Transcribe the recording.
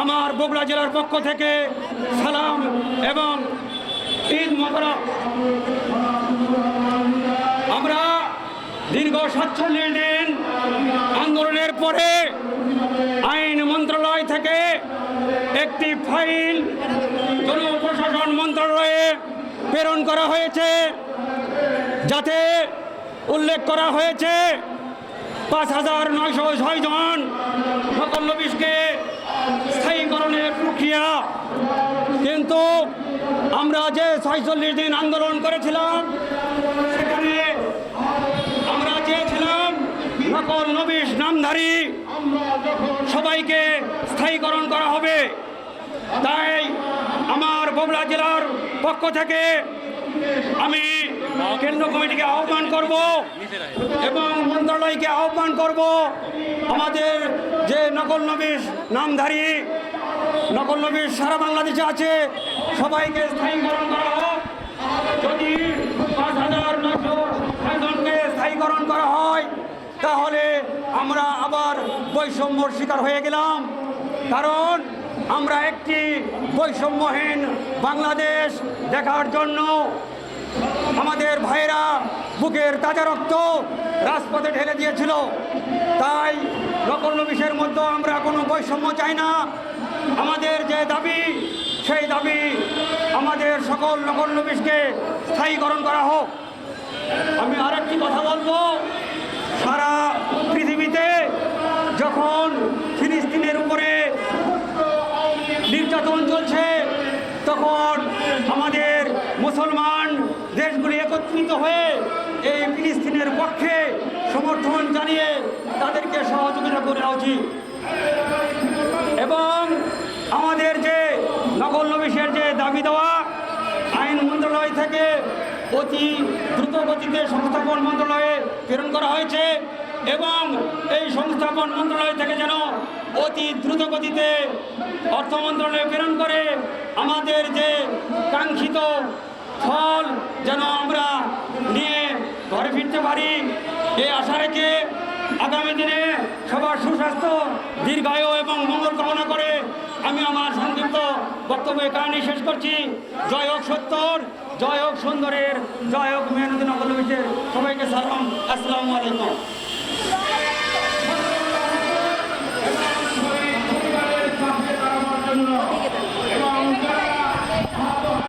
আমার বগুড়া জেলার পক্ষ থেকে সালাম এবং ঈদ মোবারক। আমরা দীর্ঘ সাতচল্লিশ দিন আন্দোলনের পরে আইন মন্ত্রণালয় থেকে একটি ফাইল জনপ্রশাসন মন্ত্রণালয়ে প্রেরণ করা হয়েছে, যাতে উল্লেখ করা হয়েছে পাঁচ হাজার নয়শো ছয় জন নকল নবিশকে স্থায়ীকরণের প্রক্রিয়া। কিন্তু আমরা যে ছয়চল্লিশ দিন আন্দোলন করেছিলাম, সেখানে আমরা চেয়েছিলাম নকল নবিশ নামধারী সবাইকে স্থায়ীকরণ করা হবে। তাই আমার বগুড়া জেলার পক্ষ থেকে আমি কেন্দ্র কমিটিকে আহ্বান করব এবং মন্ত্রণালয়কে আহ্বান করব। আমাদের যে নকল নবিশ নামধারী নকল নবিশ সারা বাংলাদেশে আছে, সবাইকে স্থায়ীকরণ করা হোক। যদি পাঁচ হাজার নশো স্থায়ীকরণ করা হয়, তাহলে আমরা আবার বৈষম্যর শিকার হয়ে গেলাম। কারণ আমরা একটি বৈষম্যহীন বাংলাদেশ দেখার জন্য আমাদের ভাইয়েরা বুকের তাজা রক্ত রাজপথে ঢেলে দিয়েছিল। তাই নকল নবিশের মধ্যে আমরা কোনো বৈষম্য চাই না। আমাদের যে দাবি, সেই দাবি আমাদের সকল নকল নবিশকে স্থায়ীকরণ করা হোক। আমি আরেকটি কথা বলব, সারা পৃথিবীতে যখন ফিলিস্তিনের উপরে নির্যাতন চলছে, তখন একত্রিত হয়ে এই ফিলিস্তিনের পক্ষে সমর্থন জানিয়ে তাদেরকে সহযোগিতা করা উচিত। এবং আমাদের যে নকল নবিশের যে দাবি দেওয়া, আইন মন্ত্রণালয় থেকে অতি দ্রুত গতিতে সংস্থাপন মন্ত্রণালয়ে প্রেরণ করা হয়েছে এবং এই সংস্থাপন মন্ত্রণালয় থেকে যেন অতি দ্রুত গতিতে অর্থ মন্ত্রণালয়ে প্রেরণ করে আমাদের যে কাঙ্ক্ষিত ফল যেন আমরা নিয়ে ঘরে ফিরতে পারি। এই আশা রেখে আগামী দিনে সবার সুস্বাস্থ্য, দীর্ঘায়ু এবং মঙ্গল কামনা করে আমি আমার সংক্ষিপ্ত বক্তব্য কাহিনী শেষ করছি। জয় হোক সত্তর, জয় হোক সুন্দরের, জয় হোক মেহনুদ্দিন সবাইকে সালাম, আসসালামু আলাইকুম।